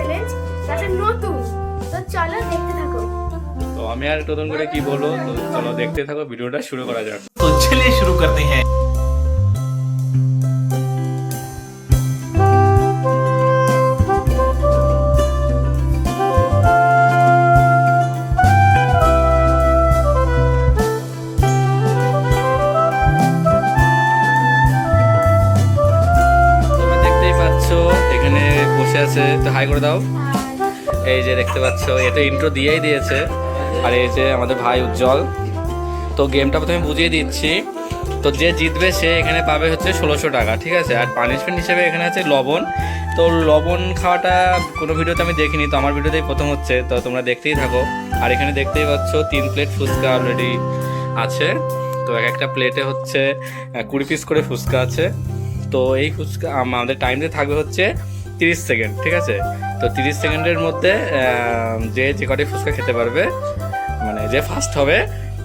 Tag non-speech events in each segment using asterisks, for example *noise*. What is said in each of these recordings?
Challenge তাতে নতুন তো চলো দেখতে থাকো। তো আমি আর নতুন করে কি বলব? তো চলো দেখতে থাকো ভিডিওটা শুরু করা যাক। তো চলে শুরু করতে হ্যাঁ। বসে আছে তো হাই করে দাও। এই যে দেখতে পাচ্ছ, এটা ইন্ট্রো দিয়েই দিয়েছে। আর এই যে আমাদের ভাই উজ্জ্বল। তো গেমটা প্রথমে বুঝিয়ে দিচ্ছি। তো যে জিতবে সে এখানে পাবে হচ্ছে ষোলোশো টাকা, ঠিক আছে? আর পানিশমেন্ট হিসেবে এখানে আছে লবণ। তো লবণ খাওয়াটা কোনো ভিডিওতে আমি দেখিনি, তো আমার ভিডিওতেই প্রথম হচ্ছে। তো তোমরা দেখতেই থাকো। আর এখানে দেখতেই পাচ্ছ, তিন প্লেট ফুচকা অলরেডি আছে। তো এক একটা প্লেটে হচ্ছে কুড়ি পিস করে ফুচকা আছে। তো এই ফুচকা আমাদের টাইমতে থাকবে হচ্ছে তিরিশ সেকেন্ড, ঠিক আছে? তো তিরিশ সেকেন্ডের মধ্যে যে যে কটি ফুচকা খেতে পারবে মানে যে ফার্স্ট হবে,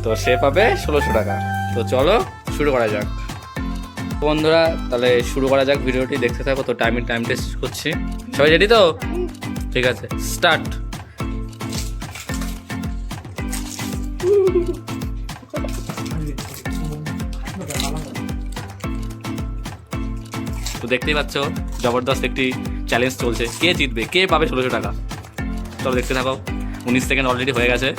তো সে পাবে ষোলোশো টাকা। তো চলো শুরু করা যাক। বন্ধুরা, তাহলে শুরু করা যাক ভিডিওটি, দেখতে থাকো, তো টাইমিং টাইম টেস্ট করছি। সবাই রেডি তো? ঠিক আছে স্টার্ট তো দেখতেই পাচ্ছ, জবরদস্ত একটি চ্যালেঞ্জ চলছে। কে জিতবে? কে পাবে ষোলোশো টাকা? চলো দেখতে থাকো। উনিশ সেকেন্ড অলরেডি হয়ে গেছে।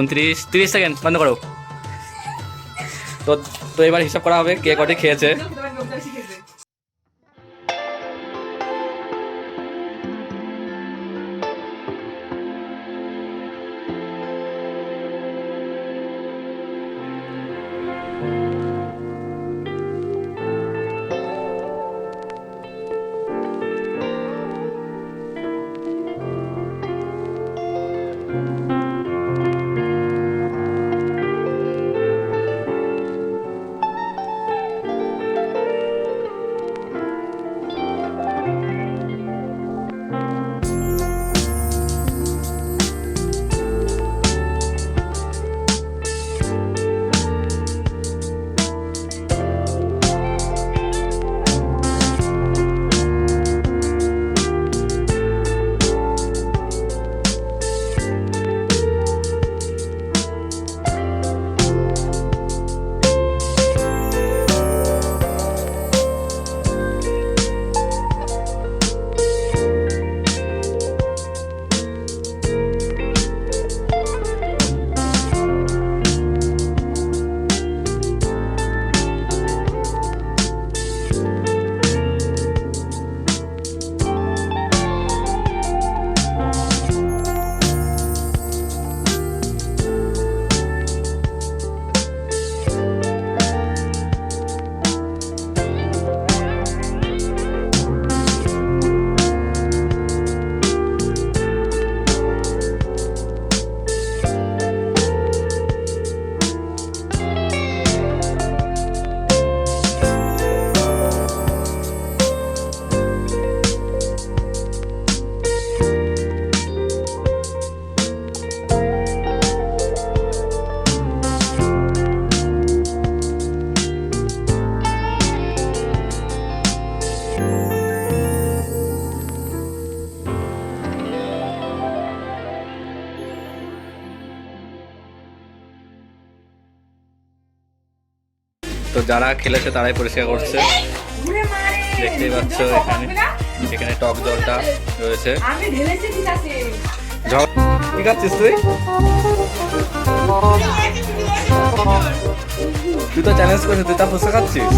উনত্রিশ, তিরিশ সেকেন্ড বন্ধ করো। তো তো এবার হিসাব করা হবে কে কটি খেয়েছে। তো যারা খেলেছে তারাই পরিষ্কার করছে। দেখতেই পাচ্ছ এখানে এখানে টক জলটা রয়েছে। আমি ঠিক আছে জল কি খাচ্ছিস তুই? তুই তো চ্যালেঞ্জ করেছিস তুই তা ফুচকা খাচ্ছিস?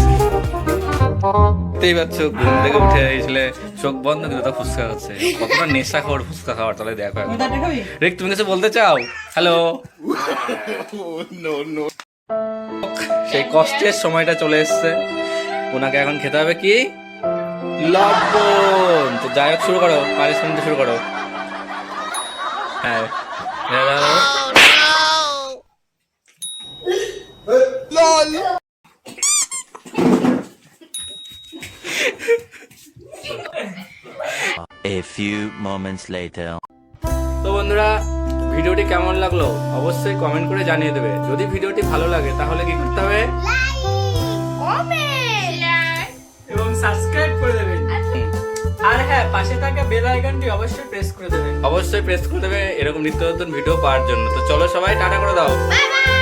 দেখতেই পাচ্ছ ঘুম থেকে উঠে এসলে চোখ বন্ধ কিন্তু তা ফুচকা খাচ্ছে। কতটা নেশা খাওয়ার ফুচকা খাওয়ার তাহলে দেখো রিক তুমি কিছু বলতে চাও? হ্যালো *laughs* সেই কষ্টের সময়টা চলে এসছে। ওনাকে এখন খেতে হবে কি? লবণ। তো যাই হোক শুরু করো। পানিশমেন্ট শুরু করো। হ্যাঁ। হ্যাঁ, হ্যাঁ, হ্যাঁ। A few moments later. তো বন্ধুরা ভিডিওটি কেমন লাগল অবশ্যই কমেন্ট করে জানিয়ে দেবে। যদি ভিডিওটি ভালো লাগে তাহলে কি করতে হবে? এবং সাবস্ক্রাইব করে দেবেন। আর হ্যাঁ পাশে থাকা বেল আইকনটি অবশ্যই প্রেস করে দেবেন। অবশ্যই প্রেস করে দেবে এরকম নিত্য নতুন ভিডিও পাওয়ার জন্য। তো চলো সবাই টাটা করে দাও। Bye bye